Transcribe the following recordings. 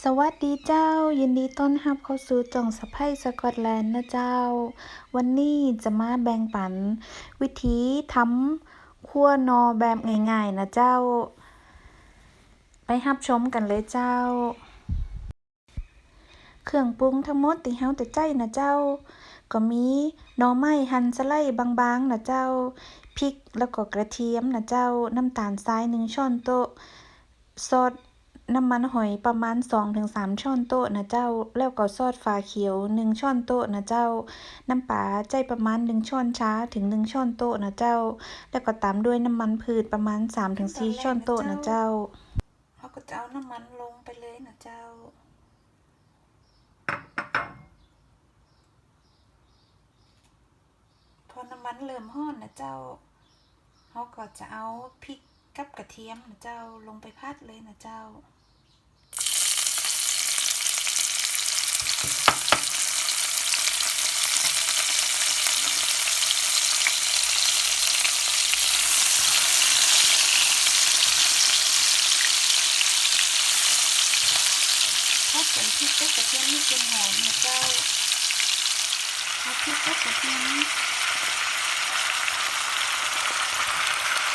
สวัสดีเจ้า ยินดีต้อนรับเข้าสู่จ่องสะไพสกอตแลนด์นะเจ้า วันนี้จะมาแบ่งปัน วิธีทำคั่วนอแบบง่ายๆนะเจ้า ไปรับชมกันเลยเจ้า เครื่องปรุงทั้งหมดที่เฮาจะใจนะเจ้า ก็มีหน่อไม้หั่นสไลด์บางๆนะเจ้าพริกแล้วก็กระเทียมนะเจ้า น้ำตาลทรายหนึ่งช้อนโต๊ะซอส น้ำมันหอยประมาณ 2-3 ช้อนโต๊ะนะเจ้า แล้วก็ซอสฝาเขียว 1 ช้อนโต๊ะนะเจ้า น้ำปลาใจประมาณ 1 ช้อนชาถึง 1 ช้อนโต๊ะนะเจ้า แล้วก็ตามด้วยน้ำมันพืชประมาณ 3-4 ช้อนโต๊ะนะเจ้าเราก็จะเอาน้ำมันลงไปเลยนะเจ้าพอน้ำมันเริ่มร้อนนะเจ้าเราก็จะเอาพริกกับกระเทียมนะเจ้าลงไปพัดเลยนะเจ้า พัดเป็นพริกกับกระเทียมนี่เป็นหอมนะเจ้าพัดพริกกับกระเทียม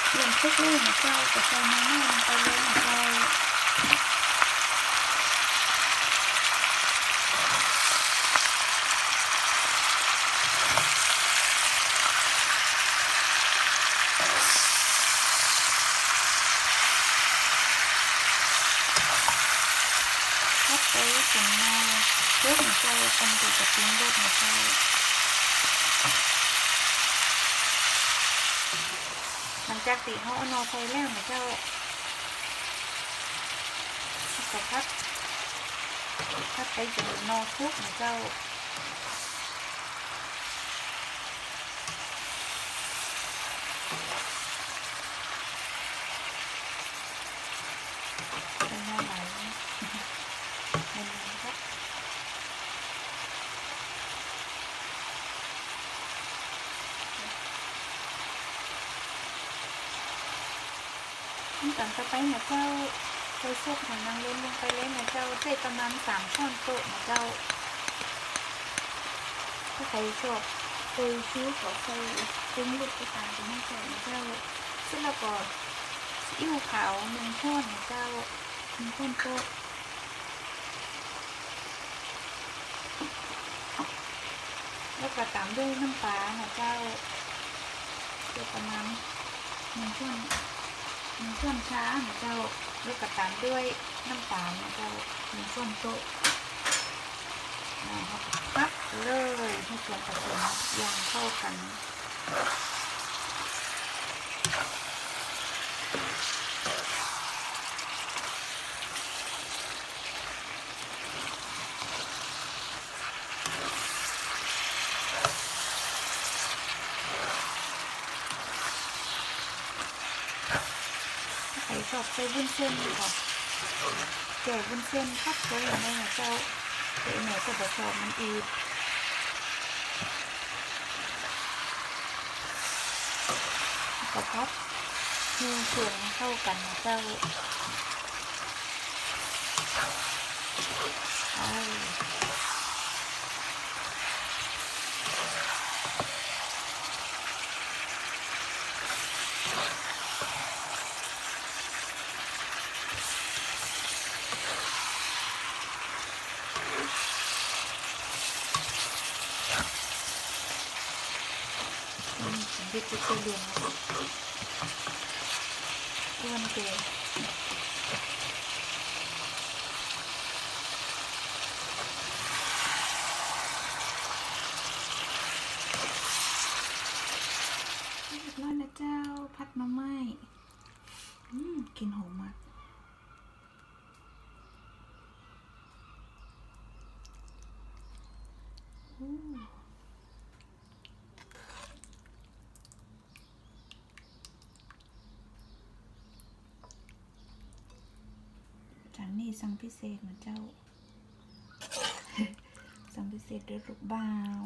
เปลี่ยนพริกเลยนะเจ้าก็ใส่น้ำมันลงไปเลยนะเจ้า กตีเขาเอานอไฟแล้วนะเจ้าก็พัดพัดไปจนนอคุกนะเจ้า เป็นหน้าไหลเป็นไงครับ ขั้น ตอนต่อไปเนี่ยเจ้าใส่ซุปหอยนางรมลงไปเลยนะเจ้าใส่ประมาณสามช้อนโต๊ะนะเจ้าถ้าใครชอบใส่ซีอิ๊วขอใส่ปรุงรสไปตามที่ไม่ใส่นะเจ้าเสร็จแล้วก็ซีอิ๊วขาวหนึ่งช้อนนะเจ้าหนึ่งช้อนโต๊ะแล้วก็ตามด้วยน้ำปลานะเจ้าเดี๋ยวประมาณหนึ่งช้อน หนึ่งช้อนชานะเจ้าแล้วก็ตามด้วยน้ำตาลนะเจ้าหนึ่งช้อนโต๊ะนะครับปั๊บเลยให้ส่วนผสมอย่างเข้ากัน ชอบใส่วุ้นเส้นค่ะแก่วุ้นเส้นพักไว้อย่างไรนะเจ้าแต่แม่ก็บอกชอบมันอีกก็พัดให้ส่วนเข้ากันนะเจ้าใช่ อืมดิบจะเสียนะเพื่อนเกยเรียบร้อยนะเจ้า พัดมาไหม้อืมกลินหอมมาก สั่งพิเศษนะเจ้า สั่งพิเศษด้วยลูกบ่าว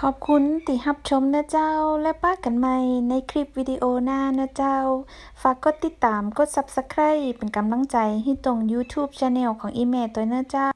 ขอบคุณที่รับชมนะเจ้าและป้ากันใหม่ในคลิปวิดีโอหน้านะเจ้า ฝากกดติดตามกด Subscribe เป็นกำลังใจให้ตรง YouTube Channel ของอีเมตัวนะเจ้า